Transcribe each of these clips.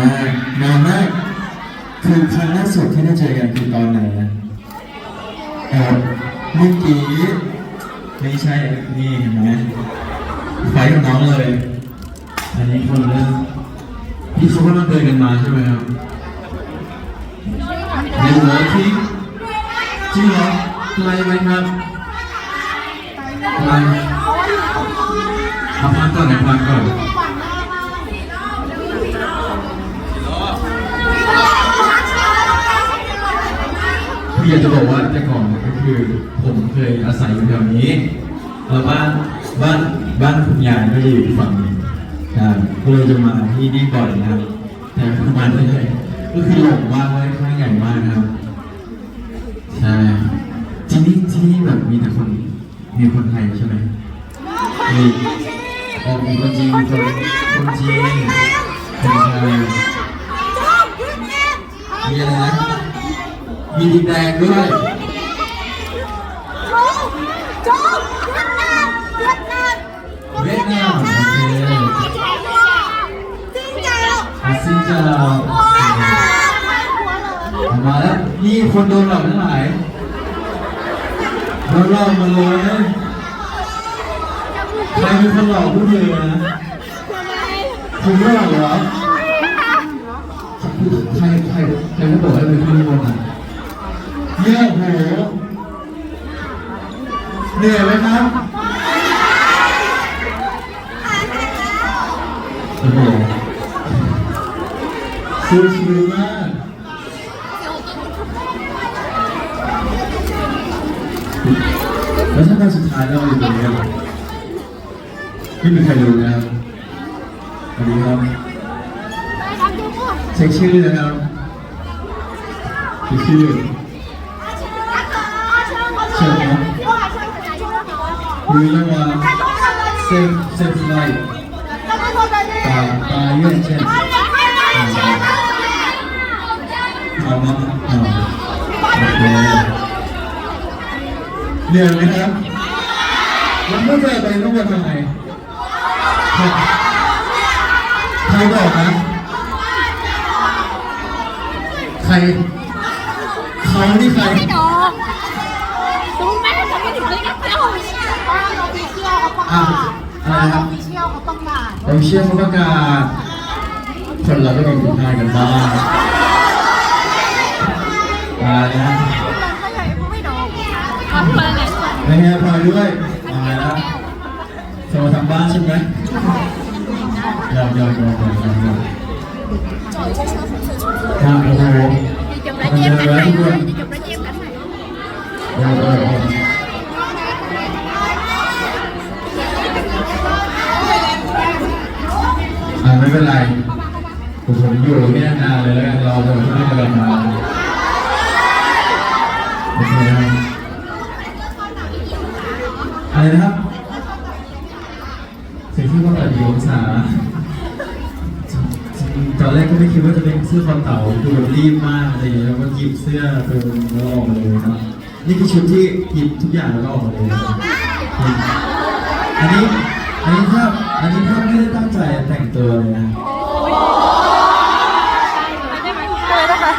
มากนานมาก คือครั้งล่าสุดที่ได้เจอกันคือตอนไหนนะเออเมื่อกี้ไม่ใช่ นี่เห็นไหมไฟกับน้องเลย อันนี้คนเริ่มพี่เขากำลังเดินกันมาใช่ไหมครับเดี๋ยวเหรอพี่จริงเหรอไกลไหมครับไกลเอาพักก่อนนะพักก่อน พี่อยากจะบอกว่าแต่ก่อนเนี่ยก็คือผมเคยอาศัยอยู่แถวนี้แล้วบ้านบ้านบ้านคุณยายก็อยู่อีกฝั่งหนึงใช่ก็เลยจะมาที่นี่บ่อยนะครับแต่ประมาณนี้เลยก็คือหลงบ้านไว้ข้างใหญ่มากนะครับใช่ที่นี่ที่นี่แบบมีแต่คนมีคนไทยใช่ไหมมีอ๋อมีคนจีนมีคนคนจีนคนไทย มีอะไรนะ มีดินแดงด้วยเวียดนามโอเคอาซิเจ้ามาแล้วนี่คนโดนหลอกทั้งหลายโดนหลอกมาเลยใครเป็นคนหลอกพวกเธอนะผมหลอกเหรอ ใครใครใครก็บอกให้ไปขึ้นข้างอะเนี่โหเหนื่อยไหมครับโอ้โหสู้ชีวิตมากแล้วถ้าการสุดท้ายเราอยู่ตรงนี้ไม่มีใครรู้นะครับสวัสดีครับ ช็คชื่อนะครับเช็คชื่อรู้แล้วว่าเซฟเซฟไลท์ตาตาเยื่อเช่นเอามาเอาโอเคเหนื่อยไหมครับแล้วเมื่อเจอไปต้องมาทำไงใครบอกนะ ใครเขานี่ใคร đúng mấy thằng cái gì đấy các cháu อะอะไรครับเชี่ยวเขาต้องการเราเชื่อเขาประกาศคนเราก็ต้องทำงานกันบ้างตายนะเขาใหญ่เขาไม่โดนทำเลยเนี่ยไม่ให้พลอยด้วยตายแล้วโทรทางบ้านใช่ไหมยอมยอมยอมยอมยอมยอม ครับโอ้โห đi chụp lại cho em cảnh này thôi đi chụp lại cho em cảnh này โอ้โหโอ้โหอ่าไม่เป็นไรผมผมอยู่ไม่ยนานเลยแล้วกันรอผมไม่กำลังมาโอเคครับอะไรนะครับ เสื้อเติมแล้วออกมาเลยครับนี่คือชุดที่หยิบทุกอย่างแล้วก็ออกมาเลยครับอันนี้อันนี้ถ้าอันนี้ถ้าไม่ได้ตั้งใจแต่งตัวเลยนะ đây đó hả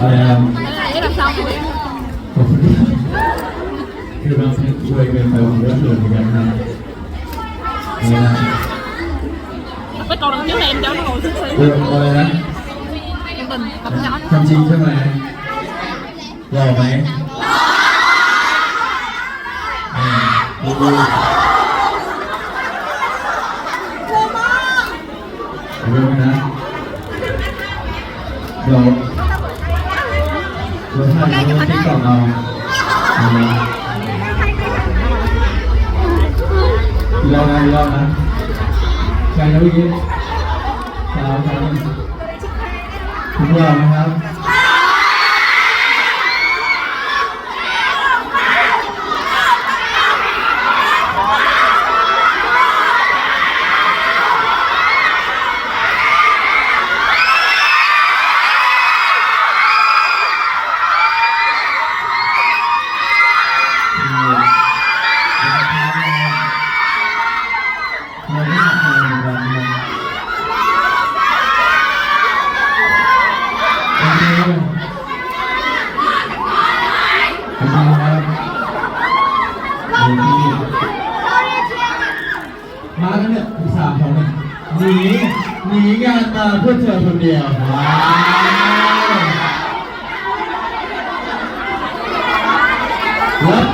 อะไรนะครับ để làm sao vậy ผมคือบางทีช่วยเกินไปผมก็เขินเหมือนกันครับนี่นะ cái con đằng trước này em cho nó ngồi xuống เรื่องอะไรนะ em bình cầm nhỏ ความจริงใช่ไหมหล่อไหมอ่าดูดูเรื่อ ครับผมยอมนะครับ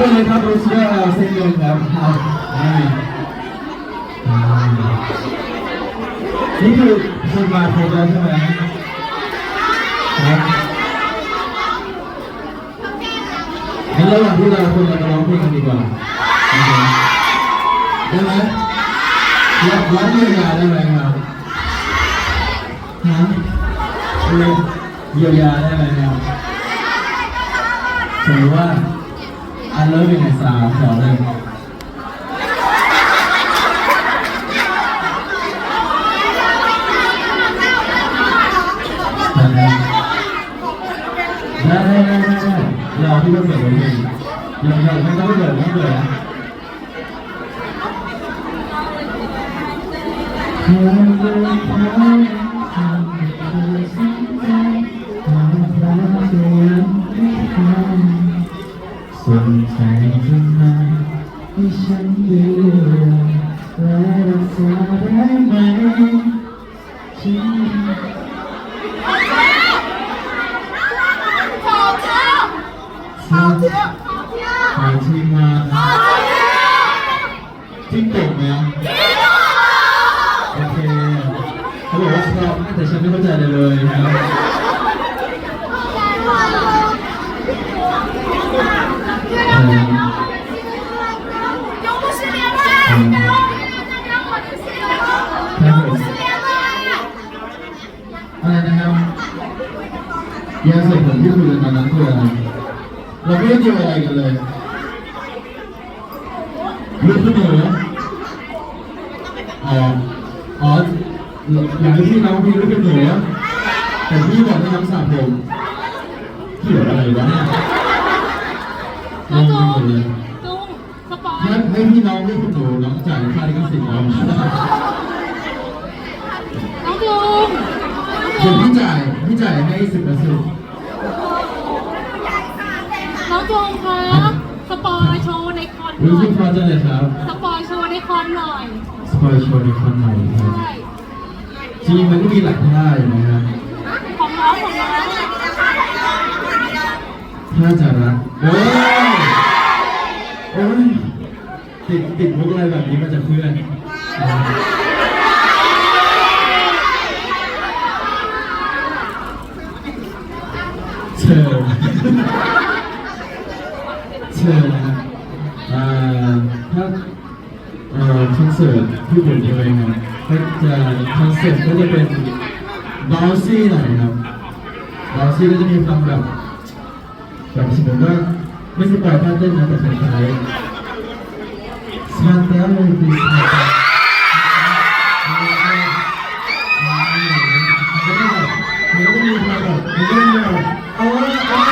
าวรับไปเลยครับรูเซียเซนเดินครับนี่คือคุณมาครบแล้วใช่ไหมครับงั้นระหว่างที่เราคุณเราจะร้องเพลงกันดีกว่าได้ไหมรับรับเยียวยาได้ไหมครับฮะเยียวยาได้ไหมครับสมมติว่า เลิฟเป็นไงสามสองหนึ่งได้ได้ได้ได้ได้รอพี่ก็เปิดเลงยังยังไม่ต้องเปิดไม่ต้องเปิดนะส จริงจกไหมโอเคเขาบอกว่าชอบนะแต่ฉันไม่เข้าใจเลยเลยนะครับอะไรนะครับยาเสพติดที่คุยกันตอนนั้นคืออะไรเราไม่ได้เกี่ยวอะไรกันเลยรู้ตัว อยากให้พี่น้องพี่ลูกขึ้นเหนือแต่พี่บอกให้น้ำสระผมเกี่ยวอะไรวะเนี่ยงน้องงจุไปหมดเลยงจุงสปอยให้ให้พี่น้องพี่คุณหนูน้องจ่ายค่าลิขสิทธิ์เราน้องจุงเดี๋ยวพี่จ่ายพี่จ่ายให้สิบเปอร์เซ็นต์น้องจุงครับสปอยโชว์ในคอนหรู้น่อสึยกพอใจเลยครับสปอยโชว์ในคอนหน่อยสปอยโชว์ในคอนใหม่ครับใช่ จริงมันก็มีหลายท่าอยู่นะครับของน้องของน้องถ้าจะรักโอ้ยโอ้ยติดติดมุกอะไรแบบนี้มาจากเพื่อนเชิญเชิญนะครับอ่าถ้าคอนเสิร์ตที่ผมจะไปครับก็ จะคอนเซ็ปต์ก็จะเป็นบอลซี่หน่อยครับบอลซี่ก็จะมีความแบบแบบสมมติว่าไม่ใช่ปล่อยท่าเต้นนะแต่เป็นคล้ายซานเตลดิสมามันก็มีความแบบมันก็มีแบบโอ้ยโอ้ย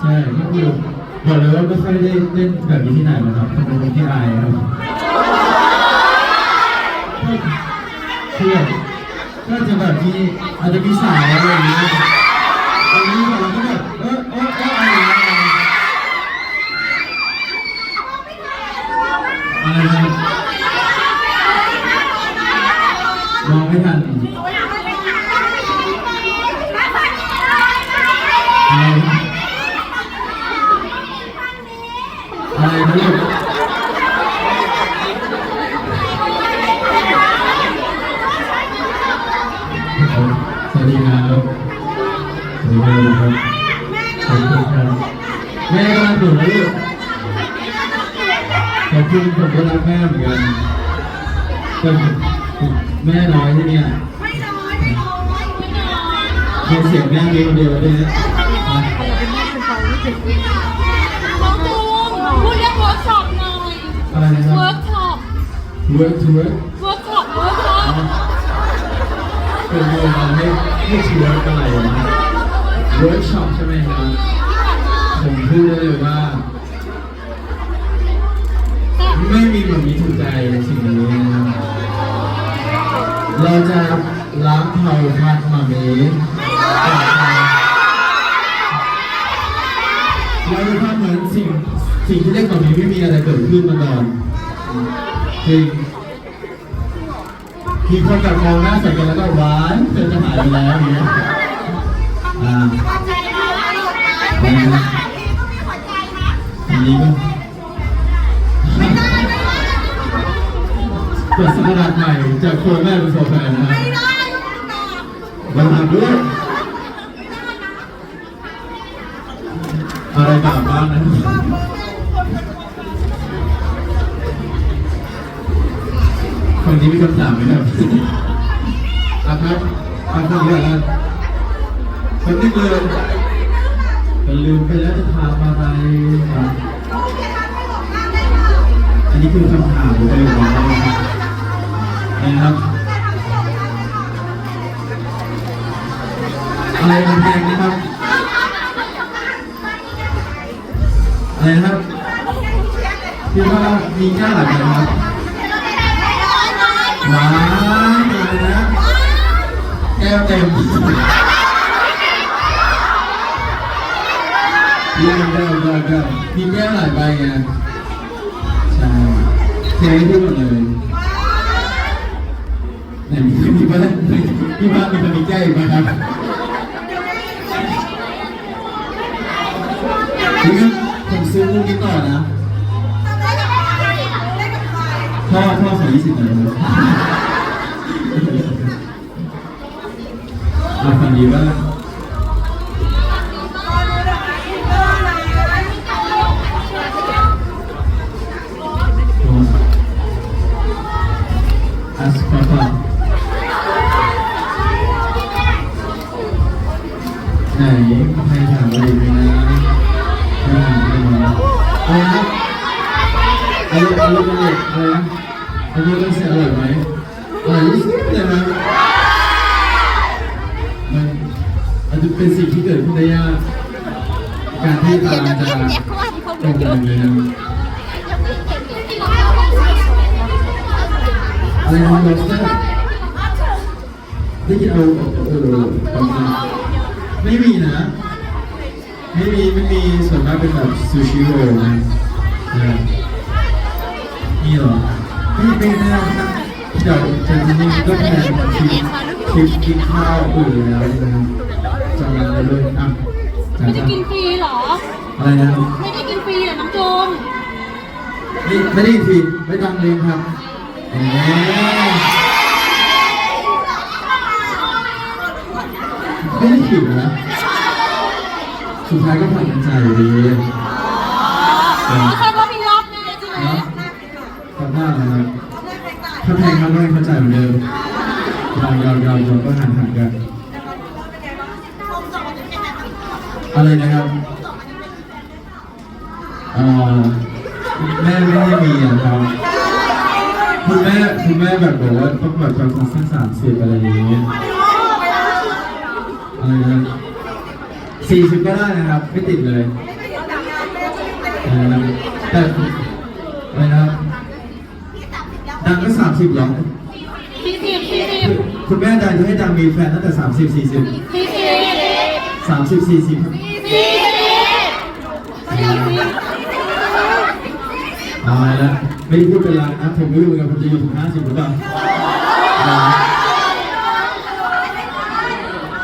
ใช่ก็คือบอกเลยว่าไม่ค่อยได้เล่นแบบนี้ที่ไหนนะครับทำเป็นคนที่อายครับ เครียดก็จะแบบมีอาจจะมีสายอะไรอย่างเงี้ยอันนี้แบบ เป็นแม่น้อยที่เนี่ยมีเสียงแม่มีคนเดียวเลยนะน้องจุงพูดเรื่องเวิร์กช็อปหน่อยอะไรนะครับเวิร์กช็อป work to work เวิร์กช็อปเวิร์กช็อปเป็นโรงงานให้ให้ชีวิตอะไรนะ workshop ใช่ไหมครับผมพูดได้เลยว่าไม่มีแบบนี้ถูกใจในสิ่งนี้นะครับ เราจะล้างเผาพัดมาเมเราจะทำเหมือนสิ่งสิ่งที่เล็กกว่านี้ไม่มีอะไรเกิดขึ้นมาก่อนจริงมีคนแบบมองหน้าใส่กันแล้วก็หวานเธอจะหายไปแล้วอย่างเงี้ยอ่าหัวใจนะไม่ได้ว่าแบบนี้ก็มีหัวใจนะอันนี้ก็ไม่ได้ไม่ได้เปิดสกราชใหม่ จากครัวแม่เป็นโซแฟนนะฮะไม่ได้ลูกตาบังคับด้วยอะไรบาปบ้างนะคนนี้มีคำถามไหมครับอะครับอะคนนี้อะคนนี้เลยเป็นลืมไปแล้วจะถามอะไรครับลูกจะทำให้หลงมากได้ไหมอันนี้คือคำถามผมเลยบอกว่า นะครับอะไรมันแพงนะครับอะไรนะครับพี่ว่ามีแก้หลายใบนะครับว้าวอะไรนะแก้วเต็มเยี่ยมแก้วแก้วแก้วมีแก้วหลายใบไงใช่เทให้พูดหมดเลย ไหนมีมีบ้านมีบ้านมีคนมีแก้วอีกไหมครับนี่ครับผมซื้อลูกนี้ต่อนะพ่อพ่อขอยี่สิบหน่อยครับเอาฟังดีว่า อารมณ์อารมณ์เป็นเด็กอะไรนะอายุเรื่องเสียอร่อยไหมอร่อยที่สุดเลยนะมันอาจจะเป็นสิ่งที่เกิดขึ้นได้ยากการที่ตาจะตรงกันเลยนะอะไรนะ lobster ได้กินเอาเออไม่มีนะไม่มีไม่มีส่วนมากเป็นแบบซูชิโรลนะนะ มีเหรอไม่ไม่แน่นะเดี๋ยวจะจริงๆก็แพลนคลิปคลิปกินข้าวอื่นแล้วนะจำงานได้วยอะไม่ได้กินฟรีเหรอ อะไรนะไม่ได้กินฟรีเหรอน้องจมนี่ไม่ได้ทีไม่ดังเลยครับเอ๊ไม่ได้ขิวนะสุดท้ายก็ผ่านกันใจอยู่ดี นะครับถ้าแพงมากก็เข้าใจเหมือนเดิมยาวยาวยาวยาวก็หันหันกัน อะไรนะครับเอ่อแม่ไม่ได้มีอะครับคุณแม่คุณแม่แบบบอกว่าต้องแบบประมาณสักสามสิบอะไรอย่างเงี้ยอะไรนะสี่สิบก็ได้นะครับ ไม่ติดเลยนะครับแต่อะไรนะครับดังก็ สามสิบหรอสี่สิบสี่สิบคุณแม่ดังจะให้ดังมีแฟนตั้งแต่สามสิบสี่สิบสี่สิบสามสิบสี่สิบสี่สิบสี่สิบตายแล้วไม่ได้พูดเป็นไรนะผมไม่รู้เหมือนกันผมจะอยู่ถึงห้าสิบหรือเปล่าอ่า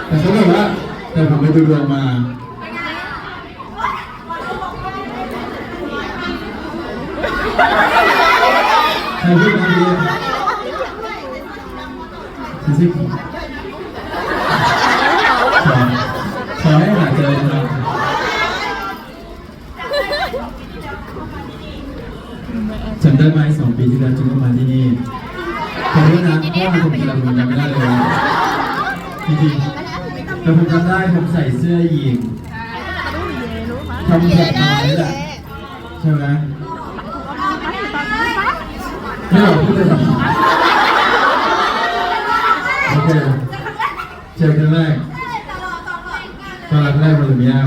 แต่เขาบอกว่าแต่ผมไปดูดวงมา ครพูดมาดีสิสิขอให้หาเจอนะครับจำได้ไหมสองปีที่แล้วจุ๊กมาที่นี่ขอโทษนะพ่อผมจำผมจำไม่ได้เลยจริงๆแต่ผมจำได้ผมใส่เสื้อยีนทำแผมมานี่แหละใช่ไหม ไม่หรอกพูดเลยหรอโอเคเจอกันแรกตอนแรกๆมันถึงยาก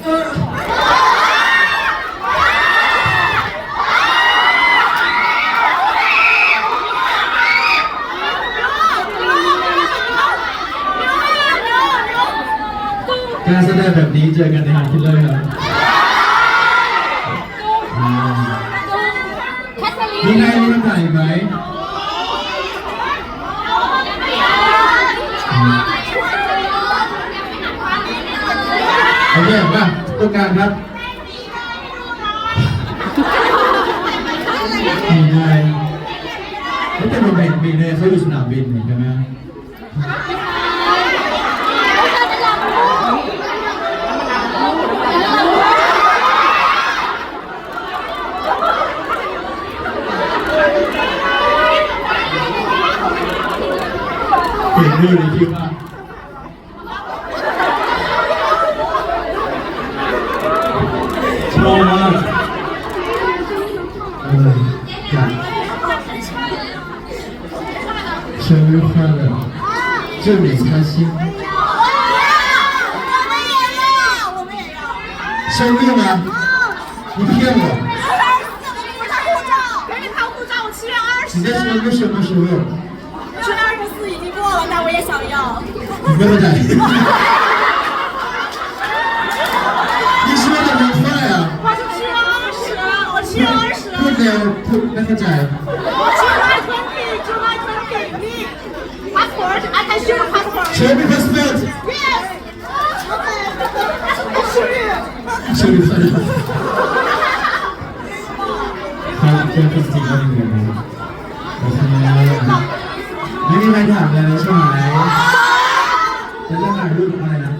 การแสดงแบบนี้เจอกันในงานที่เลยครับอ่าแคทเธอรีมีนใครมีคำถามอีกไหมโอเคมาตัวกลางครับมีนายแล้วแต่โมเมนต์มีนายเขาอยู่สนามบินนี่ใช่ไหม เห็นดูในคลิปว่าชอบมากเออจัด生日快乐祝你开心我们也要，我们也要。生日吗你骗我二十四，我给你看护照，给你看护照，我七月二十。你在说个什么时候 你跟我讲你说的很快啊我是七月二十，我七月二十。พูดเร็วพูดไม่เข้าใจ July twenty, July twenty. Me. Passport. I can show you passport. Show me passport Yes. 生日。 Show me passport ครับเจอจริงๆก็เป็นอย่างนี้โอเคไม่มีใครถามเลยใช่ไหมจะเรื่อง ถ่ายรูปอะไรนะ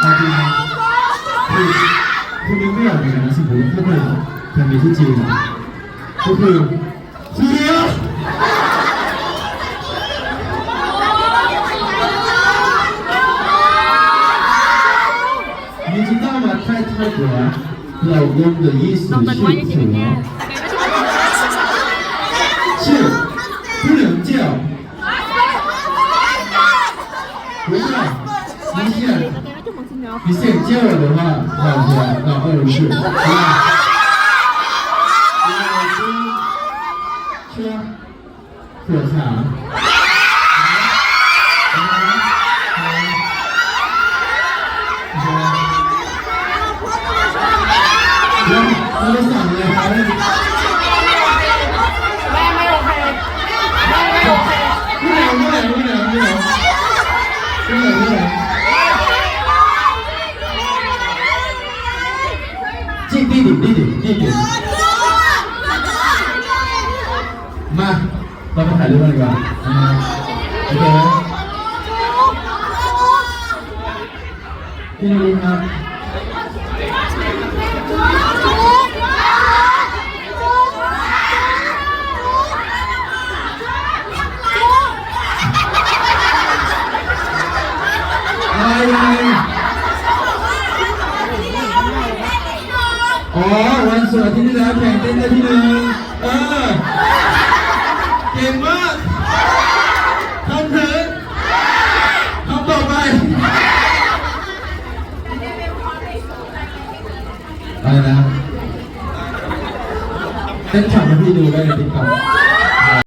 เอาจริงนะคือคือนึกไม่ออกเหมือนกันนะสมมติถ้าเป็นแฟนมีที่จีนอะก็คือเฮีย 你知道吗？在泰国，老公的意思是什么？ 你先接我的话那我就那我有是。 อ๋อวันเสาร์ที่ที่แล้วแข่งเต้นได้ที่หนึ่งเออเก่งมากทำถึงทำต่อไป อะไรนะเต้นฉ่ำให้พี่ดูได้ในติ๊กต็อก